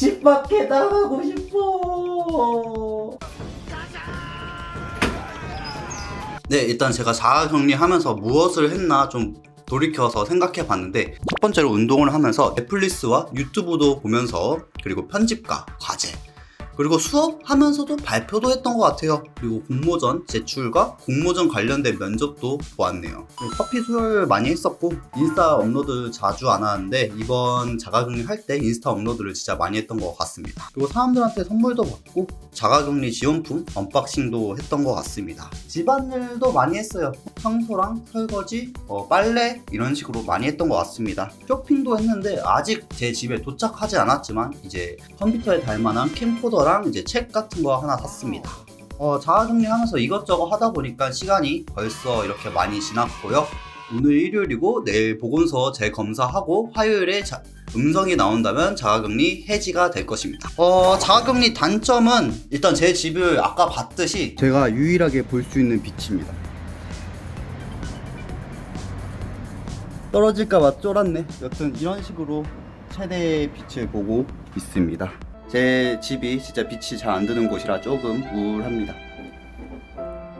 집 밖에 나가고 싶어. 네, 일단 제가 자아격리하면서 무엇을 했나 좀 돌이켜서 생각해 봤는데 첫 번째로 운동을 하면서 넷플릭스와 유튜브도 보면서 그리고 편집과 과제 그리고 수업하면서도 발표도 했던 것 같아요. 그리고 공모전 제출과 공모전 관련된 면접도 보았네요. 그리고 커피 수혈 많이 했었고 인스타 업로드 자주 안 하는데 이번 자가격리 할 때 인스타 업로드를 진짜 많이 했던 것 같습니다. 그리고 사람들한테 선물도 받고 자가격리 지원품 언박싱도 했던 것 같습니다. 집안일도 많이 했어요. 청소랑 설거지, 어, 빨래 이런 식으로 많이 했던 것 같습니다. 쇼핑도 했는데 아직 제 집에 도착하지 않았지만 이제 컴퓨터에 달 만한 캠코더랑 이제 책 같은 거 하나 샀습니다. 어, 자가격리하면서 이것저것 하다 보니까 시간이 벌써 이렇게 많이 지났고요. 오늘 일요일이고 내일 보건소 재검사하고 화요일에 자- 음성이 나온다면 자가격리 해지가 될 것입니다. 어, 자가격리 단점은 일단 제 집을 아까 봤듯이 제가 유일하게 볼 수 있는 빛입니다. 떨어질까봐 쫄았네. 여튼 이런 식으로 최대의 빛을 보고 있습니다. 제 집이 진짜 빛이 잘 안 드는 곳이라 조금 우울합니다.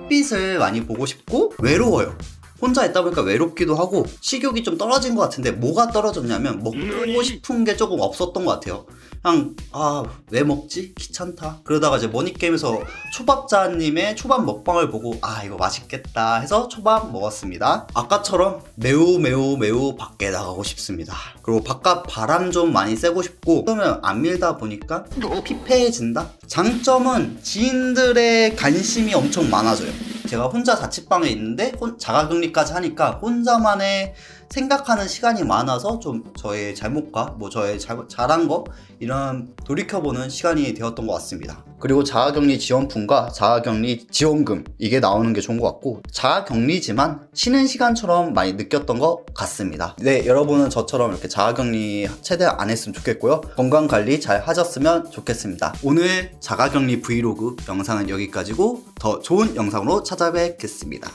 빛을 많이 보고 싶고 외로워요. 혼자 있다 보니까 외롭기도 하고 식욕이 좀 떨어진 것 같은데 뭐가 떨어졌냐면 먹고 싶은 게 조금 없었던 것 같아요. 그냥 아 왜 먹지? 귀찮다. 그러다가 이제 머니게임에서 초밥자님의 초밥 먹방을 보고 아 이거 맛있겠다 해서 초밥 먹었습니다. 아까처럼 매우 매우 매우 밖에 나가고 싶습니다. 그리고 바깥 바람 좀 많이 쐬고 싶고 그러면 안 밀다 보니까 피폐해진다? 장점은 지인들의 관심이 엄청 많아져요 제가 혼자 자취방에 있는데 혼- 자가격리까지 하니까 혼자만의 생각하는 시간이 많아서 좀 저의 잘못과 뭐 저의 잘, 잘한 거 이런 돌이켜보는 시간이 되었던 것 같습니다. 그리고 자가격리 지원품과 자가격리 지원금 이게 나오는 게 좋은 것 같고 자가격리지만 쉬는 시간처럼 많이 느꼈던 것 같습니다. 네, 여러분은 저처럼 이렇게 자가격리 최대한 안 했으면 좋겠고요. 건강 관리 잘 하셨으면 좋겠습니다. 오늘 자가격리 브이로그 영상은 여기까지고 더 좋은 영상으로 찾아뵙겠습니다.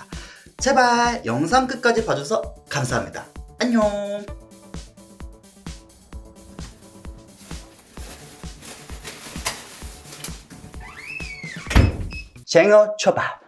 제발 영상 끝까지 봐줘서 감사합니다. 안녕. 쟁어 초밥.